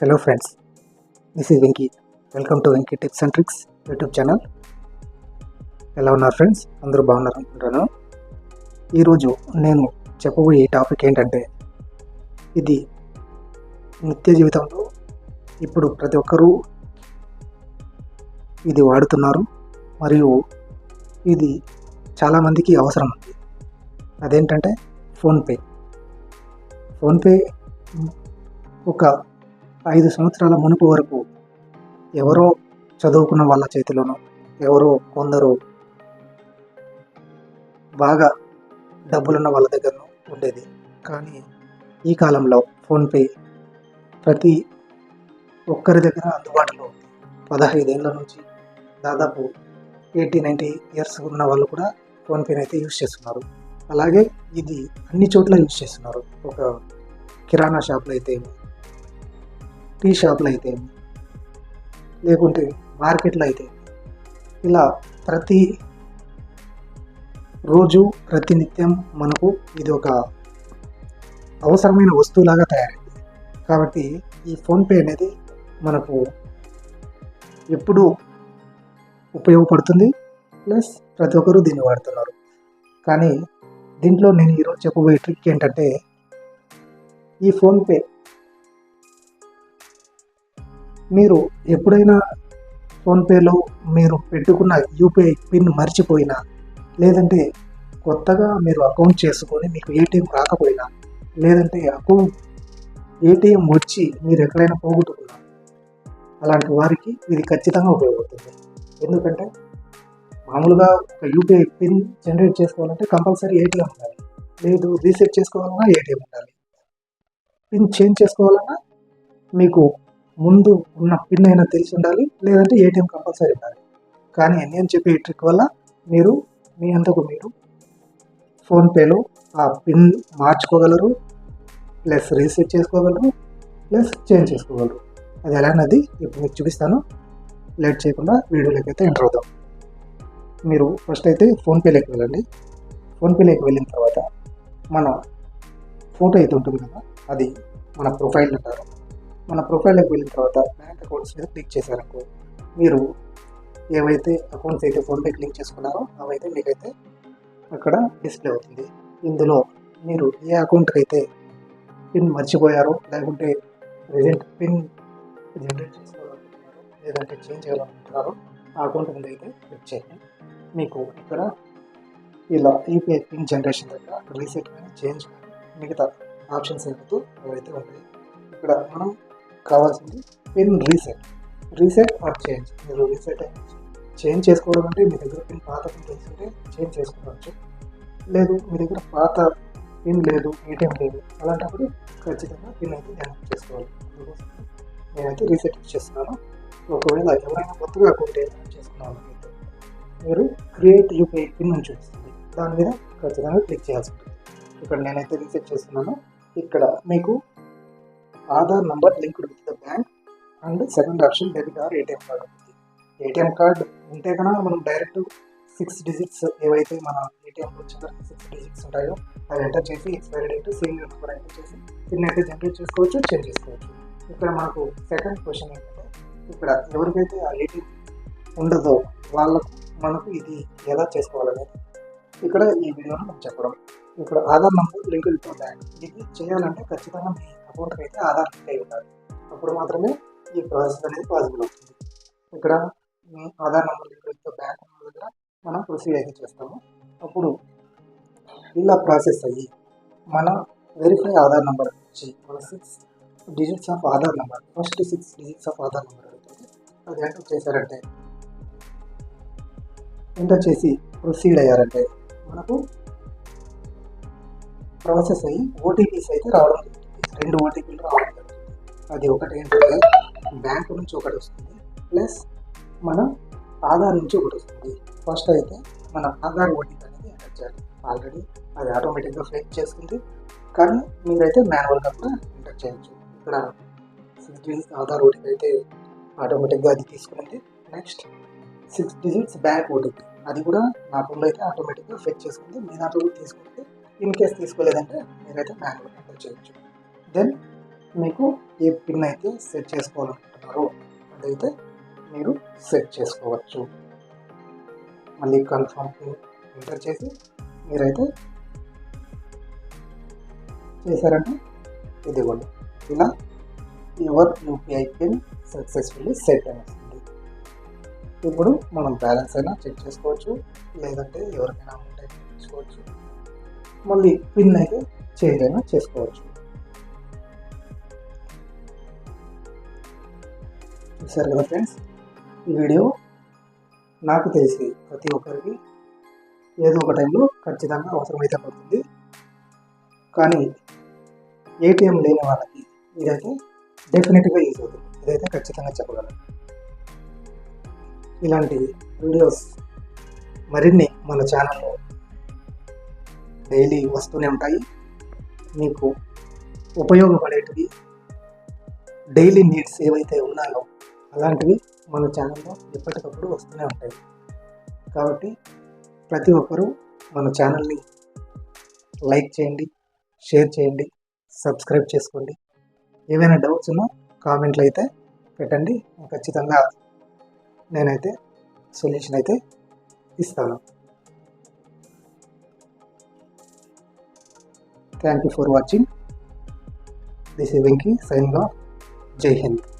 Hello friends this is Venky welcome to Venky tips and tricks YouTube channel ఎలా ఉన్నారు friends అందరూ బాగున్నారు అనుకుంటాను ఈరోజు నేను చెప్పబోయే టాపిక్ ఏంటంటే ఇది నిత్య జీవితంలో ఇప్పుడు ప్రతి ఒక్కరూ ఇది వాడుతున్నారు మరియు ఇది చాలామందికి అవసరం ఉంది. అదేంటంటే ఫోన్పే ఫోన్పే ఒక ఐదు సంవత్సరాల మునుపు వరకు ఎవరో చదువుకున్న వాళ్ళ చేతిలోనో ఎవరో కొందరు బాగా డబ్బులున్న వాళ్ళ దగ్గరనో ఉండేది. కానీ ఈ కాలంలో ఫోన్పే ప్రతి ఒక్కరి దగ్గర అందుబాటులో ఉంది. పదహైదేళ్ళ నుంచి దాదాపు ఎయిటీ నైంటీ ఇయర్స్ ఉన్న వాళ్ళు కూడా ఫోన్పేని అయితే యూజ్ చేస్తున్నారు. అలాగే ఇది అన్ని చోట్ల యూజ్ చేస్తున్నారు. ఒక కిరాణా షాప్లో అయితే టీ షాప్లో అయితే లేకుంటే మార్కెట్లో అయితే ఇలా ప్రతి రోజు ప్రతినిత్యం మనకు ఇది ఒక అవసరమైన వస్తువులాగా తయారైంది. కాబట్టి ఈ ఫోన్పే అనేది మనకు ఎప్పుడు ఉపయోగపడుతుంది. ప్లస్ ప్రతి ఒక్కరూ దీన్ని వాడుతున్నారు. కానీ దీంట్లో నేను ఈరోజు చెప్పబోయే ట్రిక్ ఏంటంటే ఈ ఫోన్పే మీరు ఎప్పుడైనా ఫోన్పేలో మీరు పెట్టుకున్న యూపీఐ పిన్ మర్చిపోయినా లేదంటే కొత్తగా మీరు అకౌంట్ చేసుకొని మీకు ఏటీఎం రాకపోయినా లేదంటే అకౌంట్ ఏటీఎం వచ్చి మీరు ఎక్కడైనా పోగొట్టుకున్నా అలాంటి వారికి ఇది ఖచ్చితంగా ఉపయోగపడుతుంది. ఎందుకంటే మామూలుగా ఒక యూపీఐ పిన్ జనరేట్ చేసుకోవాలంటే కంపల్సరీ ఏటీఎం ఉండాలి. లేదు రీసెట్ చేసుకోవాలన్నా ఏటీఎం ఉండాలి. పిన్ చేంజ్ చేసుకోవాలన్నా మీకు ముందు ఉన్న పిన్ అయినా తెలిసి ఉండాలి లేదంటే ఏటీఎం కంపల్సరీ ఉండాలి. కానీ నేను చెప్పే ఈ ట్రిక్ వల్ల మీరు మీ అంతకు మీరు ఫోన్పేలో ఆ పిన్ మార్చుకోగలరు ప్లస్ రీసెట్ చేసుకోగలరు ప్లస్ చేంజ్ చేసుకోగలరు. అది ఎలా అన్నది ఇప్పుడు మీకు చూపిస్తాను. లేట్ చేయకుండా వీడియోలోకి అయితే ఎంటర్ అవుదాం. మీరు ఫస్ట్ అయితే ఫోన్పేలోకి వెళ్ళండి. ఫోన్పేలోకి వెళ్ళిన తర్వాత మన ఫోటో అయితే ఉంటుంది కదా అది మన ప్రొఫైల్ అంటారు. మన ప్రొఫైల్లోకి వెళ్ళిన తర్వాత బ్యాంక్ అకౌంట్స్ మీద క్లిక్ చేశారనుకో మీరు ఏవైతే అకౌంట్స్ అయితే ఫోన్పే క్లిక్ చేసుకున్నారో అవైతే మీకైతే అక్కడ డిస్ప్లే అవుతుంది. ఇందులో మీరు ఏ అకౌంట్కి అయితే పిన్ మర్చిపోయారో లేకుంటే రిజెంట్ పిన్ జనరేట్ చేసుకోవాలనుకుంటున్నారో లేదంటే చేంజ్ చేయాలనుకుంటున్నారో ఆ అకౌంట్ మీద అయితే క్లిక్ చేయండి. మీకు ఇక్కడ ఇలా యూపీఐ పిన్ జనరేషన్ దగ్గర రీసెట్ కానీ చేంజ్ కానీ మిగతా ఆప్షన్స్ ఏమైతే అవైతే ఉంటాయి. ఇక్కడ మనం కావాల్సింది pin reset reset or change మీరు రీసెట్ చేంజ్ చేసుకోవడం అంటే మీ దగ్గర పిన్ పాత పిన్ తెలుసుంటే చేంజ్ చేసుకోవచ్చు. లేదు మీ దగ్గర పాత పిన్ లేదు ఏటీఎం లేదు. అలాంటప్పుడు ఖచ్చితంగా పిన్ అయితే జనరేట్ చేసుకోవాలి. అందుకోసం నేనైతే రీసెట్ చేస్తున్నాను ఒకవేళ ఎవరైనా కొత్తగా అకౌంట్ ఏదైనా చేసుకున్నాను మీరు క్రియేట్ యూపీఐ పిన్ అని చూపిస్తుంది. దాని మీద ఖచ్చితంగా క్లిక్ చేయాల్సి ఉంటుంది. ఇక్కడ నేనైతే రీసెట్ చేస్తున్నాను. ఇక్కడ మీకు Aadhaar number linked with the bank and second option debit or ATM card ఉంటుంది ఏటీఎం కార్డ్ ఉంటే కనుక మనం డైరెక్ట్ సిక్స్ డిజిట్స్ ఏవైతే మన ఏటీఎంలో చివరికి సిక్స్ డిజిట్స్ ఉంటాయో అది ఎంటర్ చేసి expiry date same number enter చేసి పిన్ అయితే జనరేట్ చేసుకోవచ్చు చేంజ్ చేసుకోవచ్చు. ఇక్కడ మనకు సెకండ్ క్వశ్చన్ ఏంటంటే ఇక్కడ ఎవరికైతే ఆ ఏటీఎం ఉండదో వాళ్ళకు మనకు ఇది ఎలా చేసుకోవాలనేది. ఇక్కడ ఈ వీడియోలో మనం చెప్పడం. ఇక్కడ ఆధార్ నంబర్ లింక్ విత్ ఇది చేయాలంటే ఖచ్చితంగా మీ అకౌంట్కి అయితే ఆధార్ లింక్ అయి ఉండాలి. అప్పుడు మాత్రమే ఈ ప్రాసెస్ అనేది పాసిబుల్ అవుతుంది. ఇక్కడ మీ Aadhaar number link with bank దగ్గర మనం ప్రొసీడ్ అయితే చేస్తాము. అప్పుడు ఇలా ప్రాసెస్ అయ్యి మన వెరిఫై ఆధార్ నెంబర్ వచ్చి మన six digits of Aadhaar number first six digits of Aadhaar number అవుతుంది అది ఎంటర్ చేశారంటే ఎంటర్ చేసి ప్రొసీడ్ అయ్యారంటే మనకు ప్రాసెస్ అయ్యి ఓటీపీస్ అయితే రావడం జరుగుతుంది. రెండు ఓటీపీలు రావడం జరుగుతుంది. అది ఒకటి ఏంటంటే బ్యాంకు నుంచి ఒకటి వస్తుంది ప్లస్ మన ఆధార్ నుంచి ఒకటి వస్తుంది. ఫస్ట్ అయితే మన ఆధార్ ఓటీపీ అనేది ఎంటర్ చేయాలి. ఆల్రెడీ అది ఆటోమేటిక్గా ఫేక్ చేసుకుంది. కానీ మీరైతే మాన్యువల్గా కూడా ఎంటర్ చేయొచ్చు. ఇక్కడ సిక్స్ డిజిట్స్ ఆధార్ ఓటీపీ అయితే ఆటోమేటిక్గా అది తీసుకుంది. Next six digits bank OTP అది కూడా నా ఫోన్లో అయితే ఆటోమేటిక్గా ఫెచ్ చేసుకుంది. మీ దాంట్లో కూడా తీసుకుంటే ఇన్ కేస్ తీసుకోలేదంటే మీరైతే మ్యాన్యువల్ ఎంటర్ చేయొచ్చు. దెన్ మీకు ఏ పిన్ అయితే సెట్ చేసుకోవాలనుకుంటున్నారో అదైతే మీరు సెట్ చేసుకోవచ్చు. మళ్ళీ కన్ఫర్మ్ పిన్ ఎంటర్ చేసి మీరైతే చేశారంటే ఇదిగోండి. ఇలా your UPI PIN successfully set అని వస్తుంది ఇప్పుడు మనం బ్యాలెన్స్ అయినా చెక్ చేసుకోవచ్చు. లేదంటే ఎవరికైనా అమౌంట్ అయితే తీసుకోవచ్చు మళ్ళీ పిన్ అయితే చేంజ్ అయినా చేసుకోవచ్చు. చూసారు కదా ఫ్రెండ్స్? ఈ వీడియో నాకు తెలిసి ప్రతి ఒక్కరికి ఏదో ఒక టైంలో ఖచ్చితంగా అవసరమైతే పడుతుంది. కానీ ఏటీఎం లేని వాళ్ళకి ఇదైతే డెఫినెట్గా యూజ్ అవుతుంది. ఇదైతే ఖచ్చితంగా చెప్పగలను. ఇలాంటి వీడియోస్ మరిన్ని మన ఛానల్లో డైలీ వస్తూనే ఉంటాయి. మీకు ఉపయోగపడేటివి డైలీ నీడ్స్ ఏవైతే ఉన్నాయో అలాంటివి మన ఛానల్లో ఎప్పటికప్పుడు వస్తూనే ఉంటాయి. కాబట్టి ప్రతి ఒక్కరూ మన ఛానల్ని లైక్ చేయండి షేర్ చేయండి సబ్స్క్రైబ్ చేసుకోండి. ఏవైనా డౌట్స్ ఉన్నా కామెంట్లు అయితే పెట్టండి. ఖచ్చితంగా నేనైతే సొల్యూషన్ అయితే ఇస్తాను. Thank you for watching. This is Venki signing off. Jai Hind.